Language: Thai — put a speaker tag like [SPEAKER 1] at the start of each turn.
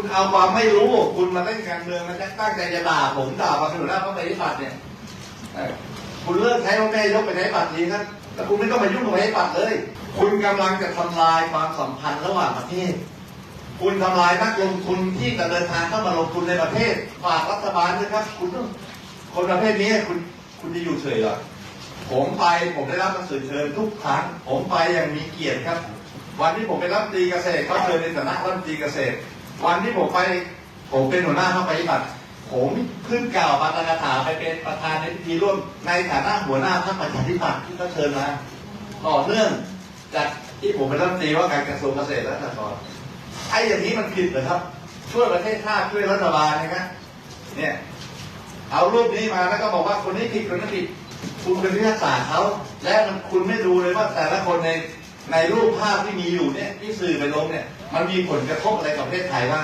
[SPEAKER 1] คุณเอาความไม่รู้คุณมาเล่นการเมืองมาตั้งใจจะด่าผมด่าประชุมหน้าพระปฏิบัติเนี่ยคุณเลิกใช้พ่อแม่ยกไปใช้บัตรทีครับแล้วคุณไม่ต้องมายุ่งกับใช้บัตรเลย คุณกำลังจะทำลายความสัมพันธ์ระหว่างประเทศ คุณทำลายนักลงทุนที่จะเดินทางเข้ามาลงทุนในประเทศฝากรัฐบาลด้วยครับ คุณต้องคนประเภทนี้คุณคุณจะอยู่เฉยเหรอผมไปผมได้รับหนังสือเชิญทุกครั้งผมไปอย่างมีเกียรติครับ วันที่ผมเป็นรัฐมนตรีเกษตรเขาเชิญในฐานะรัฐมนตรีเกษตร วันที่ผมไปผมเป็นหัวหน้าพรรคปฏิบัติ ผมขึ้นกล่าวปาฐกถาไปเป็นประธานในพิธีร่วมในฐานะหัวหน้าพรรคประชาธิปัตย์ที่เขาเชิญมาต่อเนื่องจากที่ผมเป็นรัฐมนตรีว่าการกระทรวงเกษตรและสหกรณ์ไอ้อย่างนี้มันผิดเหรอครับ ช่วยประเทศชาติช่วยรัฐบาลนะครับเนี่ยเอารูปนี้มาแล้วก็บอกว่าคนนี้ผิดคนนั้นผิดคุณเป็นพิพากษาเขาและคุณไม่ดูเลยว่าแต่ละคนใน ในรูปภาพที่มีอยู่เนี่ยที่สื่อไปลงเนี่ยมันมีผลกระทบอะไรกับประเทศไทยบ้าง